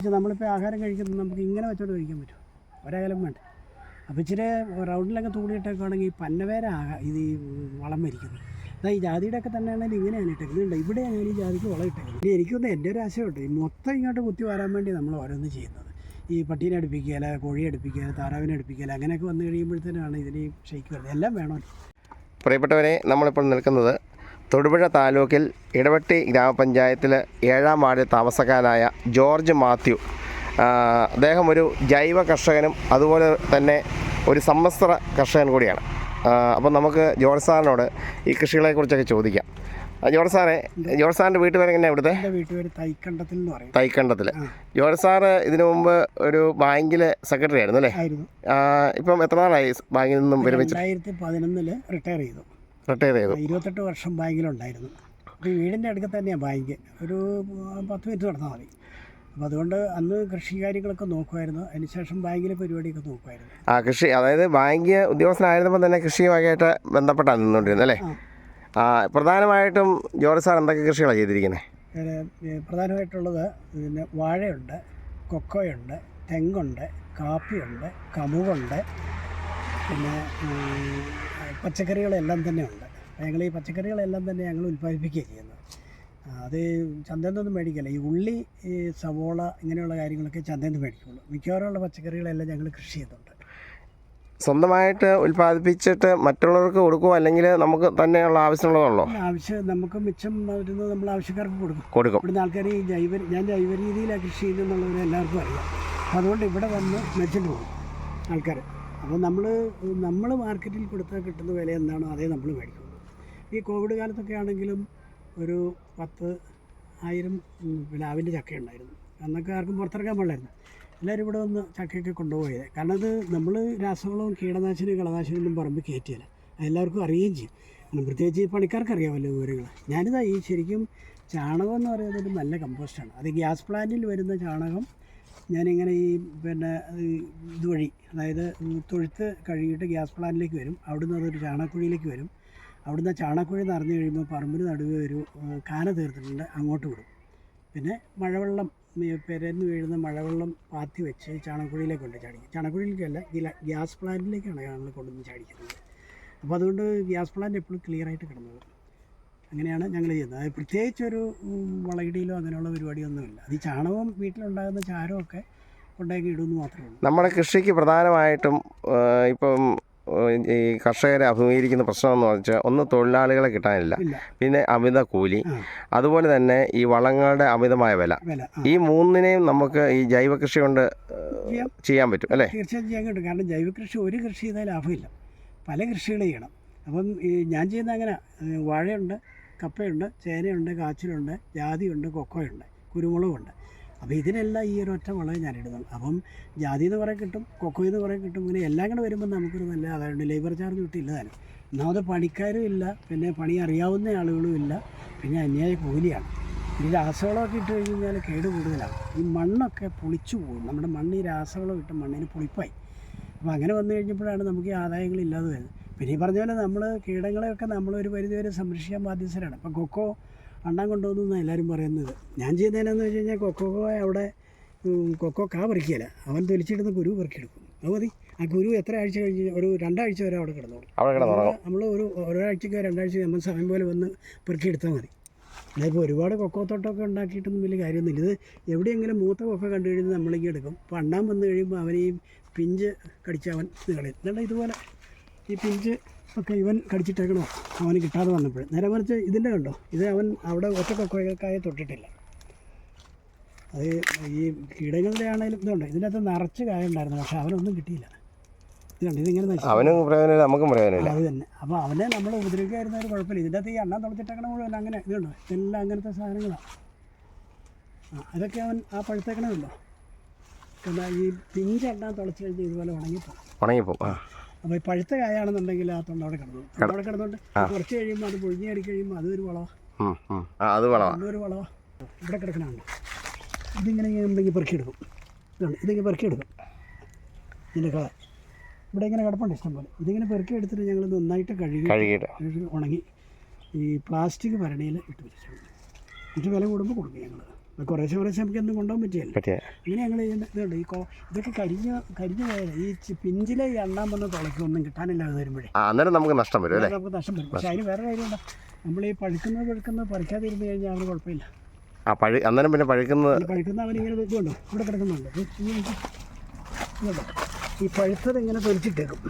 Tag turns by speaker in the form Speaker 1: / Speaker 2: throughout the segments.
Speaker 1: പക്ഷെ നമ്മളിപ്പോൾ ആഹാരം കഴിക്കുന്നത് നമുക്ക് ഇങ്ങനെ വെച്ചോണ്ട് കഴിക്കാൻ പറ്റും ഒരകലം വേണ്ട. അപ്പോൾ ഇച്ചിരി റൗണ്ടിലൊക്കെ തൂളിയിട്ടൊക്കെയാണെങ്കിൽ പന്നവേര ആകാം ഇത് ഈ വളം മരിക്കുന്നത് അതാ ഈ ജാതിയുടെ ഒക്കെ തന്നെയാണെങ്കിൽ ഇങ്ങനെയാണ് ഇട്ടേക്കുന്നത് ഇവിടെ ഞാൻ ഈ ജാതിക്ക് വളം ഇട്ടേക്കുന്നത് ഇനി എനിക്കൊന്ന് എന്റെ ഒരു ആശയമുണ്ട്. ഈ മൊത്തം ഇങ്ങോട്ട് കുത്തി വരാൻ വേണ്ടി നമ്മൾ ഓരോന്ന് ചെയ്യുന്നത്. ഈ പട്ടീനെ അടുപ്പിക്കുകയില്ല കോഴിയെ അടുപ്പിക്കുകയില്ല താറാവിനെ അടുപ്പിക്കുകയില്ല അങ്ങനെയൊക്കെ വന്നു കഴിയുമ്പോഴത്തേനാണ് ഇതിന് ഈ ഷെയ്ക്ക് വരുന്നത്. എല്ലാം വേണമല്ലോ.
Speaker 2: പ്രിയപ്പെട്ടവരെ നമ്മളിപ്പോൾ നിൽക്കുന്നത് തൊടുപുഴ താലൂക്കിൽ ഇടവെട്ടി ഗ്രാമപഞ്ചായത്തിൽ ഏഴാം വാർഡിൽ താമസക്കാരനായ ജോർജ് മാത്യു. അദ്ദേഹം ഒരു ജൈവ കർഷകനും അതുപോലെ തന്നെ ഒരു സമ്മിശ്ര കർഷകൻ കൂടിയാണ്. അപ്പം നമുക്ക് ജോർജ് സാറിനോട് ഈ കൃഷികളെക്കുറിച്ചൊക്കെ ചോദിക്കാം. ജോർജ് സാറേ ജോർജ് സാറിന്റെ വീട്ടുപേര് എങ്ങനെയാണ് ഇവിടുത്തെ?
Speaker 1: തൈക്കണ്ടത്തിൽ എന്ന് പറയും.
Speaker 2: തൈക്കണ്ടത്തിൽ ജോർജ് സാറ് ഇതിനു മുമ്പ് ഒരു ബാങ്കിലെ സെക്രട്ടറി ആയിരുന്നു അല്ലേ? ഇപ്പം എത്ര നാളായി ബാങ്കിൽ നിന്നും വിരമിച്ചു?
Speaker 1: രണ്ടായിരത്തി പതിനൊന്നിൽ റിട്ടയർ ചെയ്തു.
Speaker 2: റിട്ടയർ ചെയ്തു.
Speaker 1: ഇരുപത്തെട്ട് വർഷം ബാങ്കിലുണ്ടായിരുന്നു അപ്പോൾ വീടിന്റെ അടുക്ക തന്നെയാണ് ബാങ്ക്. ഒരു പത്ത് മിനിറ്റ് നടന്നാൽ മതി. അപ്പോൾ അതുകൊണ്ട് അന്ന് കൃഷി കാര്യങ്ങളൊക്കെ നോക്കുമായിരുന്നു അതിനുശേഷം ബാങ്കിലെ പരിപാടിയൊക്കെ നോക്കുമായിരുന്നു
Speaker 2: ആ കൃഷി അതായത് ബാങ്ക് ഉദ്യോഗസ്ഥനായിരുന്നപ്പോൾ തന്നെ കൃഷിയുമായിട്ട് ബന്ധപ്പെട്ടാണ് നിന്നുകൊണ്ടിരുന്നത് അല്ലേ?
Speaker 1: ആ.
Speaker 2: പ്രധാനമായിട്ടും ജോർജ് സാർ എന്തൊക്കെ കൃഷികളാണ് ചെയ്തിരിക്കുന്നത്
Speaker 1: പ്രധാനമായിട്ടുള്ളത് പിന്നെ വാഴയുണ്ട് കൊക്കോയുണ്ട് തെങ്ങുണ്ട് കാപ്പിയുണ്ട് കമുകുണ്ട് പിന്നെ പച്ചക്കറികളെല്ലാം തന്നെ ഉണ്ട് ഞങ്ങൾ ഈ പച്ചക്കറികളെല്ലാം തന്നെ ഞങ്ങൾ ഉൽപ്പാദിപ്പിക്കുകയാണ് ചെയ്യുന്നത് അത് ചന്തയിൽ നിന്നൊന്നും മേടിക്കില്ല. ഈ ഉള്ളി ഈ സവോള ഇങ്ങനെയുള്ള കാര്യങ്ങളൊക്കെ ചന്തയിൽ നിന്ന് മേടിക്കുള്ളൂ. മിക്കവാറുമുള്ള പച്ചക്കറികളെല്ലാം ഞങ്ങൾ കൃഷി ചെയ്യുന്നുണ്ട്.
Speaker 2: സ്വന്തമായിട്ട് ഉൽപ്പാദിപ്പിച്ചിട്ട് മറ്റുള്ളവർക്ക് കൊടുക്കുമോ അല്ലെങ്കിൽ നമുക്ക് തന്നെയുള്ള ആവശ്യമുള്ളതുള്ളോ
Speaker 1: ആവശ്യം നമുക്ക് മിച്ചം വരുന്നത് നമ്മൾ ആവശ്യക്കാർക്ക് കൊടുക്കും.
Speaker 2: കൊടുക്കും.
Speaker 1: ഇവിടുന്ന് ആൾക്കാർ ഈ ജൈവ ഞാൻ ജൈവ രീതിയിലാണ് കൃഷി ചെയ്യുന്നതെന്നുള്ളവർ എല്ലാവർക്കും അറിയാം. അതുകൊണ്ട് ഇവിടെ വന്ന് മെച്ചിട്ട് പോകും ആൾക്കാർ അപ്പോൾ നമ്മൾ നമ്മൾ മാർക്കറ്റിൽ കൊടുത്താൽ കിട്ടുന്ന വില എന്താണോ അതേ നമ്മൾ മേടിക്കുള്ളൂ ഈ കോവിഡ് കാലത്തൊക്കെ ആണെങ്കിലും ഒരു പത്ത് ആയിരം പ്ലാവിന്റെ ചക്ക ഉണ്ടായിരുന്നു. അന്നൊക്കെ ആർക്കും പുറത്തിറങ്ങാൻ പാടില്ലായിരുന്നു. എല്ലാവരും ഇവിടെ വന്ന് ചക്കയൊക്കെ കൊണ്ടുപോയത്. കാരണം അത് നമ്മൾ രാസവളവും കീടനാശിനിയും കളനാശിനിയും പറമ്പ് കയറ്റിയല്ല. എല്ലാവർക്കും അറിയുകയും ചെയ്യും. കാരണം പ്രത്യേകിച്ച് പണിക്കാർക്ക് അറിയാമല്ലോ വിവരങ്ങൾ. ഞാനിതാ ഈ ശരിക്കും ചാണകം എന്ന് പറയുന്നത് നല്ല കമ്പോസ്റ്റാണ് അത് ഗ്യാസ് പ്ലാന്റിൽ വരുന്ന ചാണകം ഞാനിങ്ങനെ ഈ പിന്നെ ഇതുവഴി അതായത് തൊഴുത്ത് കഴുകിയിട്ട് ഗ്യാസ് പ്ലാന്റിലേക്ക് വരും. അവിടുന്ന് അതൊരു ചാണകക്കുഴിയിലേക്ക് വരും. അവിടുന്ന് ചാണകക്കുഴി നിറഞ്ഞു കഴിയുമ്പോൾ പറമ്പിന് നടുവ് ഒരു കാന തീർത്തിട്ടുണ്ട്. അങ്ങോട്ട് വിടും. പിന്നെ മഴവെള്ളം പെരന്ന് വീഴുന്ന മഴവെള്ളം പാത്തി വെച്ച് ചാണകക്കുഴിയിലേക്ക് കൊണ്ട് ചാടിക്കും. ചാണകക്കുഴിയിലേക്കല്ല ഗ്യാസ് പ്ലാന്റിലേക്കാണ് ഞങ്ങൾ കൊണ്ടുവന്ന് ചാടിക്കുന്നത്. അപ്പോൾ അതുകൊണ്ട് ഗ്യാസ് പ്ലാന്റ് എപ്പോഴും ക്ലിയറായിട്ട് കിടന്നത് അങ്ങനെയാണ് ഞങ്ങൾ ചെയ്യുന്നത്. അത് പ്രത്യേകിച്ച് ഒരു വളയിടയിലോ അങ്ങനെയുള്ള പരിപാടിയൊന്നുമില്ല. അത് ഈ ചാണകവും വീട്ടിലുണ്ടാകുന്ന ചാരമൊക്കെ കൊണ്ടേക്ക് ഇടുമെന്ന് മാത്രമേ ഉള്ളൂ.
Speaker 2: നമ്മുടെ കൃഷിക്ക് പ്രധാനമായിട്ടും ഇപ്പം ഈ കർഷകരെ അഭിമുഖീകരിക്കുന്ന പ്രശ്നം എന്ന് വെച്ചാൽ ഒന്ന് തൊഴിലാളികളെ കിട്ടാനില്ല. പിന്നെ അമിത കൂലി. അതുപോലെ തന്നെ ഈ വളങ്ങളുടെ അമിതമായ വില.
Speaker 1: വില
Speaker 2: ഈ മൂന്നിനെയും നമുക്ക് ഈ ജൈവ കൃഷി കൊണ്ട് ചെയ്യാൻ പറ്റും അല്ലേ?
Speaker 1: തീർച്ചയായും ചെയ്യാൻ കിട്ടും കാരണം ജൈവ കൃഷി ഒരു കൃഷി ചെയ്താൽ ലാഭമില്ല. പല കൃഷികൾ ചെയ്യണം. അപ്പം ഞാൻ ചെയ്യുന്ന അങ്ങനെ. വാഴയുണ്ട് കപ്പയുണ്ട് ചേനയുണ്ട് കാച്ചിലുണ്ട് ജാതിയുണ്ട് കൊക്കോയുണ്ട് കുരുമുളകുണ്ട്. അപ്പോൾ ഇതിനെല്ലാം ഈ ഒരു ഒറ്റ മുളക് ഞാൻ ഇടുന്നുള്ളൂ അപ്പം ജാതി എന്ന് കുറേ കിട്ടും കൊക്കോ എന്ന് കുറേ കിട്ടും ഇങ്ങനെ എല്ലാം കൂടെ വരുമ്പോൾ നമുക്കൊരു നല്ല അതായത് ലേബർ ചാർജ് കിട്ടിയില്ല തന്നെ ഒന്നാമത് പണിക്കാരും ഇല്ല പിന്നെ പണി അറിയാവുന്ന ആളുകളും ഇല്ല പിന്നെ അന്യായ കൂലിയാണ്. ഈ രാസവളമൊക്കെ ഇട്ട് കഴിഞ്ഞാൽ കേട് കൂടുതലാണ്. ഈ മണ്ണൊക്കെ പുളിച്ചു പോകും. നമ്മുടെ മണ്ണ് ഈ രാസവളം ഇട്ട മണ്ണിന് പുളിപ്പായി. അപ്പോൾ അങ്ങനെ വന്നു കഴിഞ്ഞപ്പോഴാണ് നമുക്ക് ഈ ആദായങ്ങൾ ഇല്ലാതെ വരുന്നത്. പിന്നെ ഈ പറഞ്ഞ പോലെ നമ്മൾ കീടങ്ങളെയൊക്കെ നമ്മളൊരു പരിധിവരെ സംരക്ഷിക്കാൻ ബാധ്യസ്ഥരാണ്. അപ്പോൾ കൊക്കോ അണ്ണം കൊണ്ടുപോകുന്നതാണ് എല്ലാവരും പറയുന്നത്. ഞാൻ ചെയ്യുന്നതിനെന്ന് വെച്ച് കഴിഞ്ഞാൽ കൊക്കോ അവിടെ കൊക്കോ കാ പറിക്കുകയില്ല. അവൻ തൊലിച്ചിടുന്ന കുരു പെറുക്കിയെടുക്കും. അത് മതി. ആ കുരു എത്ര ആഴ്ച കഴിഞ്ഞ് ഒരു രണ്ടാഴ്ച വരെ അവിടെ കിടന്നോളും. നമ്മൾ ഒരു ഒരാഴ്ചക്കോ രണ്ടാഴ്ചയോ നമ്മൾ സമയം പോലെ വന്ന് പെറുക്കിയെടുത്താൽ മതി. അതിപ്പോൾ ഒരുപാട് കൊക്കോ തോട്ടമൊക്കെ ഉണ്ടാക്കിയിട്ടൊന്നും വലിയ കാര്യമൊന്നുമില്ല ഇത് എവിടെയെങ്കിലും മൂത്ത കൊക്കെ കണ്ടു കഴിഞ്ഞാൽ നമ്മളിങ്ങനെ എടുക്കും. അപ്പോൾ അണ്ണാൻ വന്നു കഴിയുമ്പോൾ അവനെയും പിഞ്ച് കടിച്ചവൻ കളയും. എന്നിട്ട് ഇതുപോലെ ഈ പിഞ്ച് ഒക്കെ ഇവൻ കടിച്ചിട്ടേക്കണോ? അവന് കിട്ടാതെ വന്നപ്പോൾ നേരെ മറിച്ച് ഇതിന്റെ കണ്ടോ? ഇത് അവൻ അവിടെ ഒറ്റ കൊക്കോക്കായ തൊട്ടിട്ടില്ല. അത് ഈ കീടങ്ങളുടെ ആണെങ്കിലും ഇതുണ്ട്. ഇതിനകത്ത് നിറച്ച് കായ ഉണ്ടായിരുന്നു പക്ഷെ അവനൊന്നും കിട്ടിയില്ല. ഇതുണ്ട് കണ്ടോ? ഇതിങ്ങനെ
Speaker 2: അവനും പ്രയോജനമില്ല നമുക്കും പ്രയോജനമില്ല.
Speaker 1: അത് തന്നെ. അപ്പോൾ അവനെ നമ്മൾ ഉപദ്രവിക്കായിരുന്ന ഒരു കുഴപ്പമില്ല. ഇതിന്റെ അകത്ത് ഈ അണ്ണാൻ തുളച്ചിട്ടേക്കണ മുഴുവൻ അങ്ങനെ ഇതുണ്ടോ? ഇതെല്ലാം അങ്ങനത്തെ സാധനങ്ങളാണ് ആ അതൊക്കെ അവൻ ആ പഴുത്തേക്കണമല്ലോ കാരണം ഈ പിഞ്ച് അണ്ണാൻ തുളച്ച് കഴിഞ്ഞാൽ ഇതുപോലെ ഉണങ്ങിപ്പോകും.
Speaker 2: ഉണങ്ങിപ്പോ ആ.
Speaker 1: അപ്പോൾ ഈ പഴുത്ത കായാണെന്നുണ്ടെങ്കിൽ ആ തൊണ്ട അവിടെ കിടന്നു. അവിടെ കിടന്നുകൊണ്ട് കുറച്ച് കഴിയുമ്പോൾ അത് പൊഴിഞ്ഞേറി കഴിയുമ്പോൾ അതൊരു
Speaker 2: അത് വളമാണ്
Speaker 1: ഒരു വളമാണ് ഇവിടെ കിടക്കണുണ്ട് ഇതിങ്ങനെ എന്തെങ്കിലും പെറുക്കിയെടുക്കും. ഇതുണ്ട് ഇതിങ്ങനെ പെറുക്കിയെടുക്കും. ഇതിന്റെ കായ ഇവിടെ ഇങ്ങനെ കിടപ്പുണ്ട് ഇഷ്ടം പോലെ ഇതിങ്ങനെ പെറുക്കി എടുത്തിട്ട് ഞങ്ങൾ നന്നായിട്ട് കഴുകി കഴുകി ഉണങ്ങി ഈ പ്ലാസ്റ്റിക് ഭരണിയിൽ ഇട്ട് വെച്ചിട്ടുണ്ട്. ഇത് വില കൂടുമ്പോൾ കൊടുക്കും ഞങ്ങൾ. കുറേശ്ശെ കുറേശ്ശെ നമുക്ക് എന്തും കൊണ്ടുപോകാൻ പറ്റിയല്ലോ?
Speaker 2: പറ്റിയ
Speaker 1: ഇങ്ങനെ ഞങ്ങൾ ഇതുണ്ട്. ഈ കോ ഇതൊക്കെ കരിഞ്ഞ് കരിഞ്ഞു പോയാൽ ഈ പിഞ്ചിലെ ഈ എണ്ണാൻ വന്ന ഒന്നും കിട്ടാനില്ലാതെ വരുമ്പോഴേ.
Speaker 2: അന്നേരം നമുക്ക് നഷ്ടം വരും
Speaker 1: നമുക്ക് നഷ്ടം വരും. പക്ഷേ അതിന് വേറെ കാര്യമുണ്ട് നമ്മൾ ഈ പഴുക്കുന്നത് പഴുക്കുന്നത് പറിക്കാതിരുന്ന് കഴിഞ്ഞാൽ അവന് കുഴപ്പമില്ല.
Speaker 2: ആ പഴു അന്നേരം പിന്നെ പഴുക്കുന്നത്
Speaker 1: പഴുക്കുന്ന അവനിങ്ങനെ ഇതുണ്ടോ? ഇവിടെ കിടക്കുന്നുണ്ട്. ഈ പഴുത്തത് ഇങ്ങനെ തൊലിച്ചിട്ടേക്കും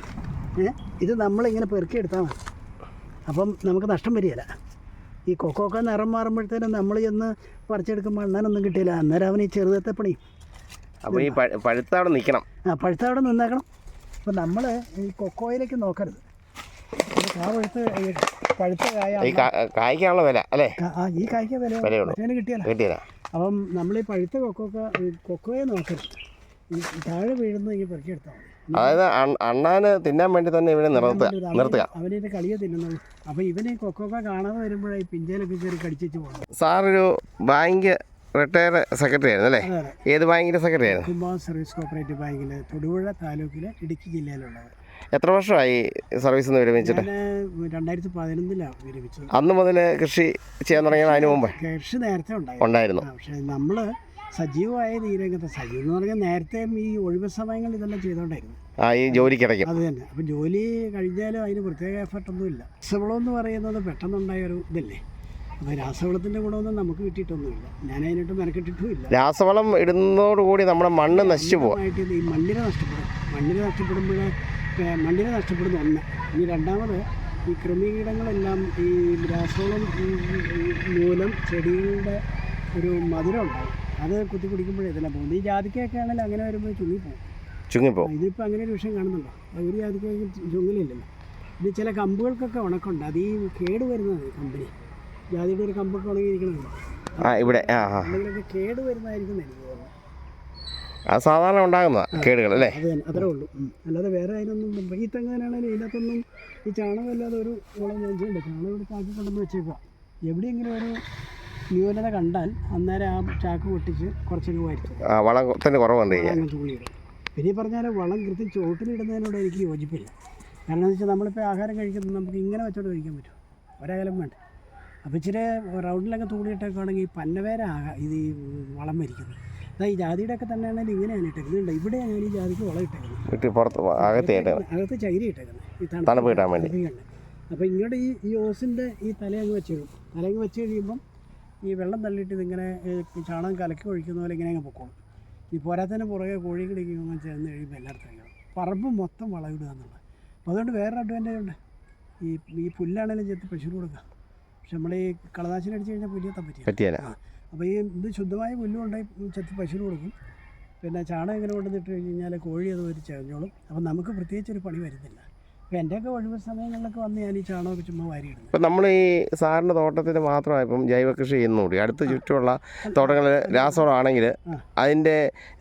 Speaker 1: ഏ? ഇത് നമ്മളിങ്ങനെ പെറുക്കിയെടുത്താൽ മതി. അപ്പം നമുക്ക് നഷ്ടം വരികയില്ല. ഈ കൊക്കോക്ക നിറം മാറുമ്പോഴത്തേനും നമ്മൾ ചെന്ന് പറിച്ചെടുക്കുമ്പോൾ അണ്ണനൊന്നും കിട്ടിയില്ല. അന്നേരം അവൻ ഈ ചെറുതത്തെ പണി.
Speaker 2: അപ്പോൾ ഈ പഴു- പഴുത്ത അവിടെ നിൽക്കണം
Speaker 1: ആ പഴുത്ത അവിടെ നിന്നേക്കണം. അപ്പം നമ്മൾ ഈ കൊക്കോയിലേക്ക് നോക്കരുത്. കാ പഴുത്ത് പഴുത്ത കായ
Speaker 2: ഈ കായ്ക്കാനുള്ള വില അല്ലേ?
Speaker 1: ആ ഈ കായ്ക്ക വില
Speaker 2: വിലയുള്ളൂ.
Speaker 1: കിട്ടിയല്ല.
Speaker 2: കിട്ടിയല്ല
Speaker 1: അപ്പം നമ്മൾ ഈ പഴുത്ത കൊക്കോക്ക കൊക്കോയെ നോക്കരുത്. താഴെ വീഴുന്ന ഈ പെറുക്കിയെടുത്താൽ മതി.
Speaker 2: അതായത് അണ്ണാന് തിന്നാൻ വേണ്ടി തന്നെ ഇവനെ നിർത്തുക നിർത്തുക.
Speaker 1: അവനെ കളിയെ തിന്നുന്നുള്ളൂ അപ്പം ഇവന് ഈ കാണാതെ വരുമ്പോഴേ ഈ പിഞ്ചയിലൊക്കെ കയറി കടിച്ചു പോകുന്നത്
Speaker 2: സാറൊരു ബാങ്ക് റിട്ടയർ സെക്രട്ടറി ആയിരുന്നു അല്ലേ? ഏത് ബാങ്കിന്റെ സെക്രട്ടറി ആയിരുന്നു?
Speaker 1: കുംഭ സർവീസ് കോപ്പറേറ്റീവ് ബാങ്കിലെ തൊടുപുഴ താലൂക്കിലെ ഇടുക്കി ജില്ലയിലുള്ളത്.
Speaker 2: എത്ര വർഷമായി സർവീസിൽ നിന്ന് വിരമിച്ചിട്ട്?
Speaker 1: രണ്ടായിരത്തി പതിനൊന്നിലാണ് വിരമിച്ചത്.
Speaker 2: അന്ന് മുതൽ കൃഷി ചെയ്യാൻ തുടങ്ങിയത് അതിന് മുമ്പ്?
Speaker 1: കൃഷി നേരത്തെ ഉണ്ടായിരുന്നു. പക്ഷേ നമ്മൾ സജീവമായ ഈ രംഗത്ത് സജീവം എന്ന് പറഞ്ഞാൽ നേരത്തെ ഈ ഒഴിവ് സമയങ്ങളിൽ ഇതെല്ലാം ചെയ്തോണ്ടായിരുന്നു
Speaker 2: ആ ഈ ജോലിക്കിടയ്ക്കും
Speaker 1: അത് തന്നെ. അപ്പം ജോലി കഴിഞ്ഞാലും അതിന് പ്രത്യേക എഫർട്ടൊന്നും ഇല്ല രാസവളം എന്ന് പറയുന്നത് പെട്ടെന്നുണ്ടായ ഒരു ഇതല്ലേ? അപ്പോൾ രാസവളത്തിന്റെ ഗുണമൊന്നും നമുക്ക് കിട്ടിയിട്ടൊന്നുമില്ല. ഞാൻ അതിനായിട്ട് മെനക്കെട്ടിട്ടുമില്ല.
Speaker 2: രാസവളം ഇടുന്നതോടുകൂടി നമ്മുടെ മണ്ണ് നശിച്ചു പോകും
Speaker 1: ആയിട്ട് ഈ മണ്ണിനെ നഷ്ടപ്പെടും. മണ്ണിനെ നഷ്ടപ്പെടുമ്പോൾ മണ്ണിനെ നഷ്ടപ്പെടുന്ന ഒന്ന്. ഇനി രണ്ടാമത് ഈ കൃമികീടങ്ങളെല്ലാം ഈ രാസവളം ഉം, ഉം, മൂലം ചെടികളുടെ ഒരു മധുരം ഉണ്ടാവും. അത് കുത്തി കുടിക്കുമ്പോഴേ ഇതെല്ലാം പോകുന്നത് ഈ ജാതിക്കയൊക്കെ ആണെങ്കിൽ അങ്ങനെ വരുമ്പോൾ ചുങ്ങിപ്പോകും
Speaker 2: ചുങ്ങിപ്പോവും.
Speaker 1: ഇതിപ്പോൾ അങ്ങനെ ഒരു വിഷയം കാണുന്നുണ്ടോ? ഒരു ജാതിക്കയ്ക്ക് ചുങ്ങലില്ലല്ലോ ഇത് ചില കമ്പുകൾക്കൊക്കെ ഉണക്കുണ്ട് അത് ഈ കേട് വരുന്നത് കമ്പനി. ജാതിയുടെ ഒരു കമ്പൊക്കെ ഉണങ്ങിയിരിക്കണമല്ലോ
Speaker 2: ആ ഇവിടെ ആ ആ.
Speaker 1: എന്തെങ്കിലുമൊക്കെ കേട് വരുന്നതായിരിക്കും എന്ന് എനിക്ക് തോന്നുന്നു.
Speaker 2: അത് സാധാരണ ഉണ്ടാകുന്ന കേടുകൾ അല്ലേ?
Speaker 1: അത് തന്നെ അത്രേ ഉള്ളൂ. ഉം. അല്ലാതെ വേറെ അതിനൊന്നും ഈ തെങ്ങനാണെങ്കിലും ഇതിനകത്തൊന്നും ഈ ചാണകം അല്ലാതെ ഒരു വളം ഞാൻ ചെയ്യണ്ട ചാണകം ഇവിടെ ചാക്കി കൊണ്ടുവന്ന് വെച്ചേക്കുക എവിടെയെങ്കിലും ഒരു ന്യൂനത കണ്ടാൽ അന്നേരം ആ ചാക്ക് പൊട്ടിച്ച് കുറച്ചങ്ങ് വായിച്ചു
Speaker 2: ആ വളത്തിന് കുറവ് വന്നു കഴിഞ്ഞാൽ
Speaker 1: അങ്ങനെ തുള്ളിയിടും. പിന്നെ പറഞ്ഞാൽ വളം കൃത്യം ചോട്ടിലിടുന്നതിനോട് എനിക്ക് യോജിപ്പില്ല. കാരണം എന്ന് വെച്ചാൽ നമ്മളിപ്പോൾ ആഹാരം കഴിക്കുന്നത് നമുക്ക് ഇങ്ങനെ വെച്ചോണ്ട് കഴിക്കാൻ പറ്റും. ഒരകലം വേണ്ട. അപ്പോൾ ഇച്ചിരി റൗണ്ടിലൊക്കെ തൂളിയിട്ടേക്കാണെങ്കിൽ ഈ പന്നവേര ഇത് ഈ വളം മരിക്കുന്നത് അതാ ഈ ജാതിയുടെ ഒക്കെ തന്നെ ആണെങ്കിലും ഇങ്ങനെയാണ് ഇട്ടേക്കുന്നത്. ഇവിടെ ഞാൻ ഈ ജാതിക്ക് വളം ഇട്ടേക്കുന്നത്.
Speaker 2: പുറത്ത്
Speaker 1: അകത്ത് ചകിരി ഇട്ടേക്കുന്നത്. ഈ
Speaker 2: തണുപ്പ് കിട്ടാൻ വേണ്ടി.
Speaker 1: അപ്പോൾ ഇങ്ങോട്ട് ഈ ഈ ഓസിന്റെ ഈ തലയങ്ങ് വെച്ചു തലയങ്ങ് വെച്ച് കഴിയുമ്പം ഈ വെള്ളം തള്ളിയിട്ട് ഇതിങ്ങനെ ചാണകം കലക്കി ഒഴിക്കുന്ന പോലെ ഇങ്ങനെ അങ്ങ് പൊക്കോളും. ഈ പോരാത്തതിന് പുറകെ കോഴികളിക്കുമ്പോൾ ചേർന്ന് കഴിയുമ്പോൾ എല്ലായിടത്തും കഴിയണം പറമ്പ് മൊത്തം വളവിടുക എന്നുള്ളത്. അപ്പോൾ അതുകൊണ്ട് വേറൊരു അഡ്വാന്റേജ് ഉണ്ട്. ഈ ഈ പുല്ലാണെങ്കിലും ചേർത്ത് പശുവിന് കൊടുക്കുക. പക്ഷെ നമ്മൾ ഈ കളനാശിനി അടിച്ച് കഴിഞ്ഞാൽ പുല്ലെത്താൻ പറ്റില്ല. അപ്പോൾ ഈ ഇത് ശുദ്ധമായ പുല്ലും ഉണ്ടായി ചെത്തി പശുവിന് കൊടുക്കും. പിന്നെ ചാണകം ഇങ്ങനെ കൊണ്ടുവന്നിട്ട് കഴിഞ്ഞ് കഴിഞ്ഞാൽ കോഴി അത് ഒരു ചകഞ്ഞോളും അപ്പോൾ നമുക്ക് പ്രത്യേകിച്ച് ഒരു പണി വരുന്നില്ല. അപ്പോൾ എന്റെയൊക്കെ ഒഴിവ് സമയങ്ങളിലൊക്കെ വന്ന് ഞാൻ ഈ ചാണകമൊക്കെ ചുമ്മാ വാരിയിടുന്നു
Speaker 2: ഇപ്പം നമ്മൾ ഈ സാറിന്റെ തോട്ടത്തിൽ മാത്രമായപ്പം ജൈവ ജൈവകൃഷി ചെയ്യുന്നുണ്ട് അടുത്ത ചുറ്റുമുള്ള തോട്ടങ്ങളിൽ രാസവളമാണെങ്കിൽ. അതിന്റെ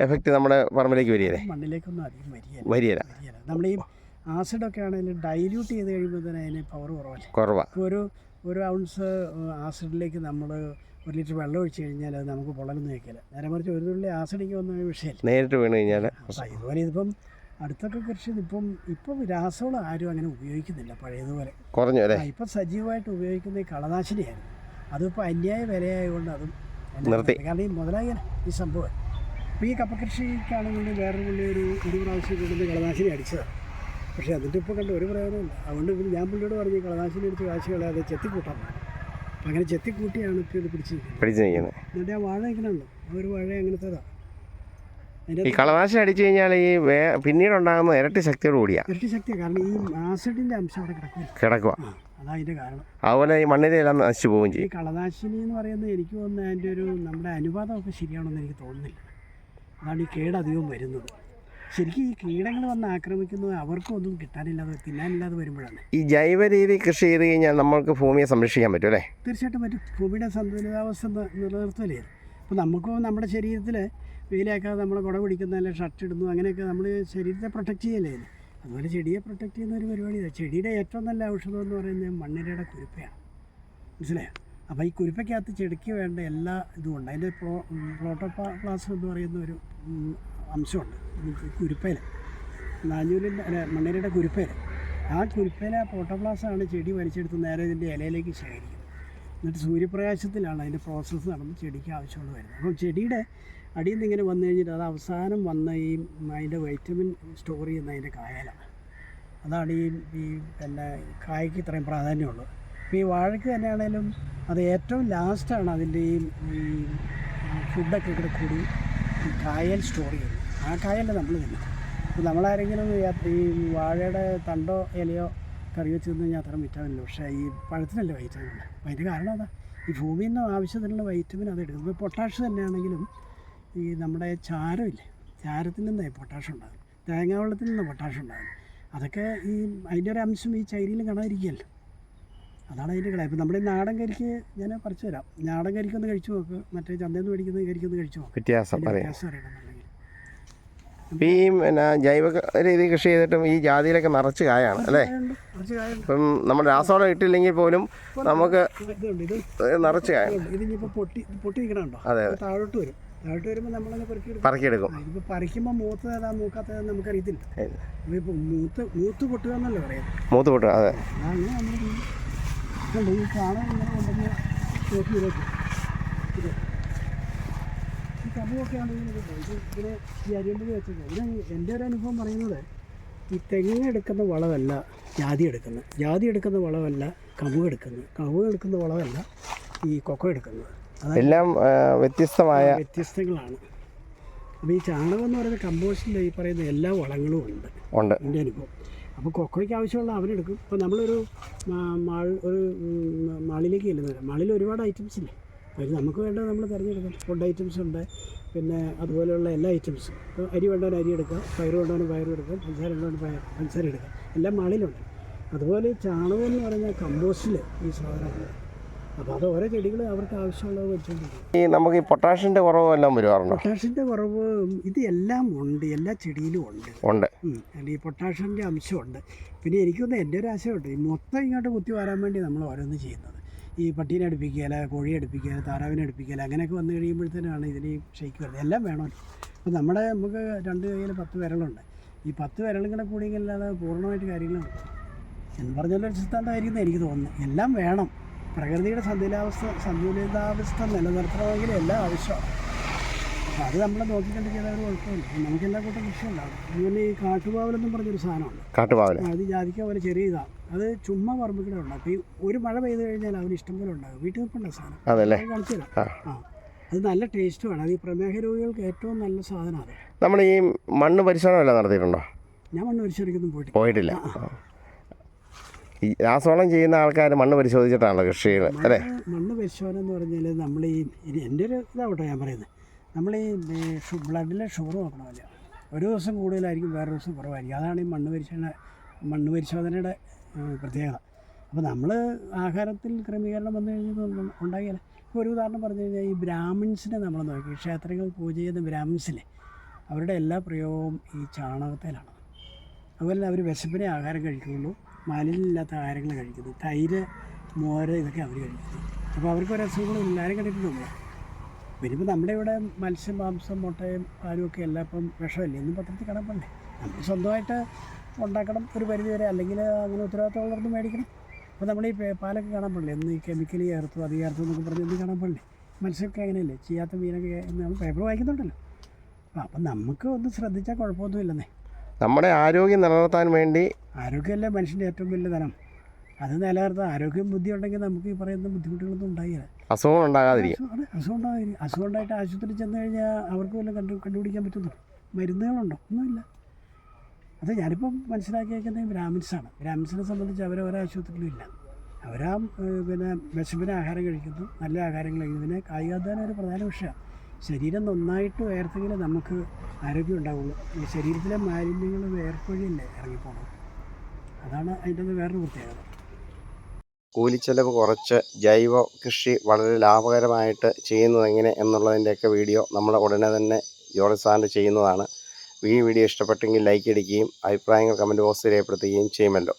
Speaker 2: എഫക്റ്റ് നമ്മുടെ പറമ്പിലേക്ക് വരികയില്ലേ?
Speaker 1: മണ്ണിലേക്കൊന്നും അധികം വരികയില്ല.
Speaker 2: വരികയില്ല.
Speaker 1: നമ്മൾ ഈ ആസിഡൊക്കെ ആണെങ്കിലും ഡൈല്യൂട്ട് ചെയ്ത് കഴിയുമ്പോൾ തന്നെ അതിന് പവർ കുറവല്ലേ?
Speaker 2: കുറവാണ്
Speaker 1: ഒരു ഒരു ഔൺസ് ആസിഡിലേക്ക് നമ്മൾ ഒരു ലിറ്റർ വെള്ളം ഒഴിച്ച് കഴിഞ്ഞാൽ അത് നമുക്ക് പൊള്ളലൊന്നും വയ്ക്കില്ല നേരെ മറിച്ച് ഒരു തുള്ളി ആസിഡിക്ക് വന്ന വിഷയമില്ല
Speaker 2: നേരിട്ട് വീണ് കഴിഞ്ഞാൽ
Speaker 1: ഇതുപോലെ ഇതിപ്പം അടുത്തൊക്കെ കൃഷി ഇപ്പം ഇപ്പം രാസവളം ആരും അങ്ങനെ ഉപയോഗിക്കുന്നില്ല പഴയതുപോലെ.
Speaker 2: കുറഞ്ഞു അല്ലേ?
Speaker 1: ഇപ്പം സജീവമായിട്ട് ഉപയോഗിക്കുന്ന ഈ കളനാശിനിയായിരുന്നു. അതിപ്പോൾ അന്യായ വിലയായതുകൊണ്ട് അതും
Speaker 2: നിർത്തി.
Speaker 1: കാരണം ഈ മുതലായ ഈ സംഭവം. ഇപ്പോൾ ഈ കപ്പ കൃഷിക്കാണെന്നുണ്ടെങ്കിൽ വേറെ പുള്ളി ഒരു ഒരു പ്രാവശ്യം കൊണ്ടുവന്ന് കളനാശിനി അടിച്ചതാണ് പക്ഷേ അതിന്റെ ഇപ്പോൾ കണ്ട് ഒരു പ്രയോജനമില്ല അതുകൊണ്ട് പിന്നെ ഞാൻ പുള്ളിയോട് പറഞ്ഞു കളനാശിനി അടിച്ച് കാശ് കളയാതെ ചെത്തിക്കൂട്ടാൻ അങ്ങനെ ചെത്തിക്കൂട്ടിയാണ് ഇപ്പോൾ ഇത് പിടിച്ചിരിക്കുന്നത്. എന്നിട്ട് ആ വാഴ ഇങ്ങനെയുണ്ടോ ആ ഒരു വാഴ അങ്ങനത്തേതാണ്
Speaker 2: ഈ
Speaker 1: കളനാശിനി
Speaker 2: കളനാശം അടിച്ചു കഴിഞ്ഞാൽ ഈ വേ പിന്നീട് ഉണ്ടാകുന്ന ഇരട്ടി ശക്തിയോട് കൂടിയാ.
Speaker 1: ഇരട്ടി ശക്തിയാണ് കാരണം ഈ ആസിഡിന്റെ അംശം അവിടെ കിടക്കും
Speaker 2: കിടക്കുക
Speaker 1: ആ അതാ കാരണം.
Speaker 2: അതുപോലെ ഈ മണ്ണിലെല്ലാം നശിച്ചു പോവുകയും
Speaker 1: ഈ
Speaker 2: ചെയ്യും.
Speaker 1: കളനാശിനി എന്ന് പറയുന്നത് എനിക്ക് തോന്നുന്നത് അതിന്റെ ഒരു നമ്മുടെ അനുപാതമൊക്കെ ശരിയാണെന്ന് എനിക്ക് തോന്നുന്നില്ല. അതാണ് ഈ കേട് അധികവും വരുന്നത്. ശരിക്കും ഈ കീടങ്ങൾ വന്ന് ആക്രമിക്കുന്നത് അവർക്കും ഒന്നും കിട്ടാനില്ലാതെ തിന്നാനില്ലാതെ വരുമ്പോഴാണ്.
Speaker 2: ഈ ജൈവ രീതി കൃഷി ചെയ്ത് കഴിഞ്ഞാൽ നമ്മൾക്ക് ഭൂമിയെ സംരക്ഷിക്കാൻ പറ്റും അല്ലേ?
Speaker 1: തീർച്ചയായിട്ടും പറ്റും. ഭൂമിയുടെ സന്തുലിതാവസ്ഥ നിലനിർത്തലേ. അപ്പോൾ നമുക്കും നമ്മുടെ ശരീരത്തിൽ വെയിലേക്കാതെ നമ്മൾ കുട പിടിക്കുന്ന പിടിക്കുന്നതല്ല ഷർട്ട് ഇടുന്നു അങ്ങനെയൊക്കെ നമ്മൾ ശരീരത്തെ പ്രൊട്ടക്റ്റ് ചെയ്യല്ലേ അതുപോലെ ചെടിയെ പ്രൊട്ടക്റ്റ് ചെയ്യുന്ന ഒരു പരിപാടിയാണ് ചെടിയുടെ ഏറ്റവും നല്ല ഔഷധം എന്ന് പറയുന്നത് മണ്ണിരയുടെ കുരുപ്പയാണ്. മനസ്സിലായോ? അപ്പോൾ ഈ കുരുപ്പയ്ക്കകത്ത് ചെടിക്ക് വേണ്ട എല്ലാ ഇതും ഉണ്ട്. അതിന്റെ പ്രോ പ്രോട്ടോപ്ലാസം എന്ന് പറയുന്ന ഒരു അംശമുണ്ട്. കുരുപ്പയിൽ നാഞ്ഞൂലിന്റെ അല്ല മണ്ണിരയുടെ കുരുപ്പയിൽ ആ കുരുപ്പയില ആണ് ചെടി വലിച്ചെടുത്ത് നേരെ ഇതിന്റെ ഇലയിലേക്ക് ശേഖരിക്കുന്നത്. എന്നിട്ട് സൂര്യപ്രകാശത്തിലാണ് അതിന്റെ പ്രോസസ്സ് നടന്ന് ചെടിക്ക് ആവശ്യമുള്ള വരുന്നത്. അപ്പം ചെടിയുടെ അടിയിൽ നിന്ന് ഇങ്ങനെ വന്നു കഴിഞ്ഞിട്ട് അത് അവസാനം വന്ന ഈ അതിന്റെ വൈറ്റമിൻ സ്റ്റോർ ചെയ്യുന്ന അതിന്റെ കായലാണ് അതാണ് ഈ ഈ പിന്നെ കായ്ക്ക് ഇത്രയും പ്രാധാന്യമുള്ളത്. ഇപ്പോൾ ഈ വാഴയ്ക്ക് തന്നെയാണേലും അത് ഏറ്റവും ലാസ്റ്റാണ് അതിന്റെ ഈ ഫുഡൊക്കെ ഇവിടെ കൂടി ഈ കായൽ സ്റ്റോർ ചെയ്യുന്നത് ആ കായലല്ല നമ്മൾ തന്നെ. അപ്പോൾ നമ്മളാരെങ്കിലും ഈ- വാഴയുടെ തണ്ടോ ഇലയോ കറി വെച്ച് തിന്നു കഴിഞ്ഞാൽ അത്ര വിറ്റാമിൻ ഇല്ല. പക്ഷേ ഈ പഴത്തിനല്ല വൈറ്റമിൻ ഉണ്ട് അതിന്റെ കാരണം അതാ. ഈ ഭൂമിയിൽ നിന്ന് ആവശ്യത്തിനുള്ള വൈറ്റമിൻ അത് എടുക്കുന്നത്. പൊട്ടാഷ് തന്നെയാണെങ്കിലും ഈ നമ്മുടെ ചാരമില്ലേ? ചാരത്തിൽ നിന്നേ പൊട്ടാഷ് ഉണ്ടാകും. തേങ്ങാവെള്ളത്തിൽ നിന്ന് പൊട്ടാഷ് ഉണ്ടാകും. അതൊക്കെ ഈ അതിന്റെ ഒരു അംശം ഈ ചൈനയിൽ കാണാതിരിക്കുകയല്ലോ. അതാണ് അതിന്റെ കളി. ഇപ്പോൾ നമ്മുടെ ഈ നാടൻ കരിക്ക് ഞാൻ പറിച്ചു തരാം. നാടൻ കരിക്കൊന്ന് കഴിച്ചു നോക്ക്. മറ്റേ ചന്തയിൽ നിന്ന് മേടിക്കുന്ന കരിക്കൊന്ന് കഴിച്ചു നോക്ക്.
Speaker 2: വ്യത്യാസം ഈ പിന്നെ ജൈവ രീതി കൃഷി ചെയ്തിട്ടും ഈ ജാതിയിലൊക്കെ നിറച്ച് കായാണ് അല്ലേ? ഇപ്പം നമ്മൾ രാസവളം ഇട്ടില്ലെങ്കിൽ പോലും നമുക്ക് നിറച്ച്.
Speaker 1: പൊട്ടി പൊട്ടി നിൽക്കണുണ്ടോ?
Speaker 2: അതെ,
Speaker 1: താഴോട്ട് വരും. താഴോട്ട് വരുമ്പോൾ നമ്മളങ്ങ് പെറുക്കി എടുക്കും
Speaker 2: പറക്കിയെടുക്കും
Speaker 1: ഇതിപ്പോൾ പറിക്കുമ്പോൾ മൂത്തത് ഏതാ മൂക്കാത്തതെന്ന് നമുക്കറിയത്തില്ല. ഇപ്പോൾ മൂത്ത് മൂത്ത് പൊട്ടുക എന്നല്ലേ പറയുന്നത്?
Speaker 2: മൂത്ത് പൊട്ടുക അതെ.
Speaker 1: അങ്ങനെ നമ്മൾ ഈ കാണാൻ ഇങ്ങനെ കൊണ്ടുവന്ന് നോക്കി ഇതൊക്കെ ഇത് ഈ കമ്പൊക്കെ ആണെങ്കിൽ ഇത്? ഇത് ഈ അരിയമ്പതി വെച്ചത് ഇത് എന്റെ ഒരു അനുഭവം പറയുന്നത് ഈ തെങ്ങ് എടുക്കുന്ന വളമല്ല ജാതി എടുക്കുന്നത്. ജാതി എടുക്കുന്ന വളമല്ല കവുങ്ങ് എടുക്കുന്നത്. കവുങ്ങ് എടുക്കുന്ന വളമല്ല ഈ കൊക്കോ എടുക്കുന്നത്.
Speaker 2: എല്ലാം വ്യത്യസ്തമായ
Speaker 1: വ്യത്യസ്തങ്ങളാണ്. അപ്പോൾ ഈ ചാണകം എന്ന് പറയുന്ന കമ്പോസ്റ്റിൽ ഈ പറയുന്ന എല്ലാ വളങ്ങളും ഉണ്ട്.
Speaker 2: ഉണ്ട്.
Speaker 1: എന്റെ അനുഭവം. അപ്പോൾ കൊക്കോയ്ക്ക് ആവശ്യമുള്ള അവനെടുക്കും ഇപ്പോൾ നമ്മളൊരു മാൾ ഒരു മാളിലേക്ക് ചെല്ലുന്നത് മാളിൽ ഒരുപാട് ഐറ്റംസ് ഇല്ലേ? അതിൽ നമുക്ക് വേണ്ടത് നമ്മൾ തിരഞ്ഞെടുക്കാം ഫുഡ് ഐറ്റംസ് ഉണ്ട്. പിന്നെ അതുപോലെയുള്ള എല്ലാ ഐറ്റംസും ഇപ്പോൾ അരി വേണ്ടവൻ അരി എടുക്കാം. പയർ വേണ്ടവൻ പയർ എടുക്കാം. പഞ്ചസാര വേണ്ടവൻ പയർ പഞ്ചസാര എടുക്കാം. എല്ലാം മാളിലുണ്ട്. അതുപോലെ ചാണകം എന്ന് പറഞ്ഞാൽ കമ്പോസ്റ്റിൽ ഈ സാധനമുണ്ട് അപ്പോൾ അത് ഓരോ ചെടികൾ അവർക്ക് ആവശ്യമുള്ളത് വെച്ചുകൊണ്ടിരിക്കും
Speaker 2: ഈ നമുക്ക് ഈ പൊട്ടാഷ്യന്റെ കുറവ് എല്ലാം വരുവാറുണ്ടോ?
Speaker 1: പൊട്ടാഷ്യന്റെ കുറവ് ഇത് എല്ലാം ഉണ്ട്. എല്ലാ ചെടിയിലും ഉണ്ട്.
Speaker 2: ഉണ്ട്.
Speaker 1: ഈ പൊട്ടാഷ്യന്റെ അംശമുണ്ട്. പിന്നെ എനിക്കൊന്ന് എന്റെ ഒരു ആശയമുണ്ട്. ഈ മൊത്തം ഇങ്ങോട്ട് കുത്തി വരാൻ വേണ്ടി നമ്മൾ ഓരോന്ന് ചെയ്യുന്നത്. ഈ പട്ടീനെ അടുപ്പിക്കുക കോഴിയെ അടുപ്പിക്കുക താറാവിനെ അടുപ്പിക്കുക അങ്ങനെയൊക്കെ വന്നു കഴിയുമ്പോഴത്തേനാണ് ഇതിന് ഷെയ്ക്ക് വരുന്നത്. എല്ലാം വേണമല്ലോ അപ്പോൾ നമ്മുടെ നമുക്ക് രണ്ട് കയ്യിൽ പത്ത് വിരലുണ്ട്. ഈ പത്ത് വിരലും കൂടെ കൂടിയെങ്കിലല്ലാതെ പൂർണമായിട്ട് കാര്യങ്ങൾ നടക്കും എന്ന് പറഞ്ഞാലൊരു സിദ്ധാന്തമായിരിക്കും എനിക്ക് തോന്നുന്നു. എല്ലാം വേണം. പ്രകൃതിയുടെ സന്തുലിതാവസ്ഥ സന്തുലിതാവസ്ഥ നിലനിർത്തണമെങ്കിൽ എല്ലാം ആവശ്യമാണ് അപ്പോൾ അത് നമ്മൾ നോക്കിക്കണ്ട് ചെയ്താൽ ഒരു കുഴപ്പമില്ല. നമുക്ക് എല്ലാ കൂട്ടം കൃഷിയുണ്ടാവും അതുപോലെ ഈ കാട്ടുപാവലെന്നും പറഞ്ഞൊരു സാധനമുണ്ട്.
Speaker 2: കാട്ടുപാവൽ
Speaker 1: അത് ജാതിക്ക പോലെ ചെറിയ ഇതാണ് അത് ചുമ്മാ പറമ്പിക്കിടെ ഉണ്ടാക്കും ഈ ഒരു മഴ പെയ്ത് കഴിഞ്ഞാൽ അവന് ഇഷ്ടം പോലെ ഉണ്ടാകും വീട്ടിൽ നിൽക്കേണ്ട സാധനം.
Speaker 2: അതല്ലേ?
Speaker 1: തരാം.
Speaker 2: ആ.
Speaker 1: അത് നല്ല ടേസ്റ്റുമാണ് അത് ഈ പ്രമേഹ രോഗികൾക്ക് ഏറ്റവും നല്ല സാധനമാണ്
Speaker 2: നമ്മൾ ഈ മണ്ണ് പരിശോധന നടത്തിയിട്ടുണ്ടോ?
Speaker 1: ഞാൻ മണ്ണ് പരിശോധിക്കൊന്നും പോയിട്ടില്ല.
Speaker 2: പോയിട്ടില്ല. ഈ രാസവളം ചെയ്യുന്ന ആൾക്കാർ മണ്ണ് പരിശോധിച്ചിട്ടാണല്ലോ കൃഷികൾ അല്ലേ?
Speaker 1: മണ്ണ് പരിശോധന എന്ന് പറഞ്ഞാൽ നമ്മൾ ഈ എന്റെ ഒരു ഇതാവട്ടെ ഞാൻ പറയുന്നത് നമ്മൾ ഈ ബ്ലഡിലെ ഷുഗർ നോക്കണമല്ലോ ഒരു ദിവസം കൂടുതലായിരിക്കും വേറെ ദിവസം കുറവായിരിക്കും. അതാണ് ഈ മണ്ണ് പരിശോധന മണ്ണ് പരിശോധനയുടെ പ്രത്യേകത. അപ്പോൾ നമ്മൾ ആഹാരത്തിൽ ക്രമീകരണം വന്നു കഴിഞ്ഞാൽ ഉണ്ടാകില്ല ഇപ്പോൾ ഒരു ഉദാഹരണം പറഞ്ഞു കഴിഞ്ഞാൽ ഈ ബ്രാഹ്മിൻസിനെ നമ്മൾ നോക്കി. ക്ഷേത്രങ്ങൾ പൂജ ചെയ്യുന്ന ബ്രാഹ്മിൻസിനെ അവരുടെ എല്ലാ പ്രയോഗവും ഈ ചാണകത്തിലാണ്. അതുപോലെ അവർ വിശപ്പിനെ ആഹാരം കഴിക്കുകയുള്ളൂ മാലിന്യമില്ലാത്ത ആഹാരങ്ങൾ കഴിക്കുന്നത്. തൈര് മോര് ഇതൊക്കെ അവർ കഴിക്കുന്നത്. അപ്പോൾ അവർക്ക് ഒരു അസുഖങ്ങളും എല്ലാവരും കണ്ടിട്ടുണ്ടോ വരുമ്പോൾ നമ്മുടെ ഇവിടെ മത്സ്യം മാംസം മുട്ടയും പാലും ഒക്കെ എല്ലാം ഇപ്പം വിഷമല്ലേ? ഇന്നും പത്രത്തിൽ കാണാൻ പാടില്ലേ നമ്മൾ സ്വന്തമായിട്ട് ഉണ്ടാക്കണം ഒരു പരിധി വരെ. അല്ലെങ്കിൽ അങ്ങനെ ഉത്തരവാദിത്തമുള്ളവർക്ക് മേടിക്കണം. അപ്പോൾ നമ്മൾ ഈ പാലൊക്കെ കാണാൻ പാടില്ലേ എന്ന് ഈ കെമിക്കലി ചേർത്തു അത് ചേർത്തു എന്നൊക്കെ പറഞ്ഞ് ഒന്നും കാണാൻ പാടില്ലേ മത്സ്യമൊക്കെ അങ്ങനെയല്ലേ? ചെയ്യാത്ത മീനൊക്കെ നമ്മൾ പേപ്പർ വായിക്കുന്നുണ്ടല്ലോ. അപ്പം നമുക്ക് ഒന്ന് ശ്രദ്ധിച്ചാൽ കുഴപ്പമൊന്നുമില്ലെന്നേ.
Speaker 2: നമ്മുടെ ആരോഗ്യം നിലനിർത്താൻ വേണ്ടി
Speaker 1: ആരോഗ്യമല്ലേ മനുഷ്യന്റെ ഏറ്റവും വലിയ ധനം. അത് നിലനിർത്താൻ ആരോഗ്യം ബുദ്ധി ഉണ്ടെങ്കിൽ നമുക്ക് ഈ പറയുന്ന ബുദ്ധിമുട്ടുകളൊന്നും ഉണ്ടാകില്ല
Speaker 2: അസുഖം ഉണ്ടാകാതിരിക്കും
Speaker 1: അസുഖം- ഉണ്ടാകാതി അസുഖം ഉണ്ടായിട്ട് ആശുപത്രിയിൽ ചെന്ന് കഴിഞ്ഞാൽ അവർക്ക് വല്ലതും കണ്ടു കണ്ടുപിടിക്കാൻ പറ്റുന്നു മരുന്നുകളുണ്ടോ? ഒന്നുമില്ല. അത് ഞാനിപ്പം മനസ്സിലാക്കിയേക്കുന്നത് ബ്രാഹ്മിൻസാണ്. ബ്രാഹ്മിൻസിനെ സംബന്ധിച്ച് അവർ ഓരോ ആശുപത്രിയിലും ഇല്ല. അവരാ പിന്നെ വിശപ്പിന് ആഹാരം കഴിക്കുന്നു. നല്ല ആഹാരങ്ങൾ കഴിക്കുന്നു. പിന്നെ കായികാധ്വാനം ഒരു പ്രധാന വിഷയമാണ്. ശരീരം നന്നായിട്ട് വേർത്തെങ്കിൽ നമുക്ക് ആരോഗ്യം ഉണ്ടാവുള്ളൂ. ഈ ശരീരത്തിലെ മാലിന്യങ്ങൾ വേർപ്പൊഴിയല്ലേ ഇറങ്ങിപ്പോണം അതാണ് അതിന്റെ വേറൊരു പ്രത്യേകത.
Speaker 2: കൂലിച്ചെലവ് കുറച്ച് ജൈവ കൃഷി വളരെ ലാഭകരമായിട്ട് ചെയ്യുന്നത് എങ്ങനെ എന്നുള്ളതിന്റെയൊക്കെ വീഡിയോ നമ്മൾ ഉടനെ തന്നെ ജോർജ് സാറിന്റെ ചെയ്യുന്നതാണ്. ഈ വീഡിയോ ഇഷ്ടപ്പെട്ടെങ്കിൽ ലൈക്ക് അടിക്കുകയും അഭിപ്രായങ്ങൾ കമന്റ് ബോക്സിൽ രേഖപ്പെടുത്തുകയും ചെയ്യുമല്ലോ.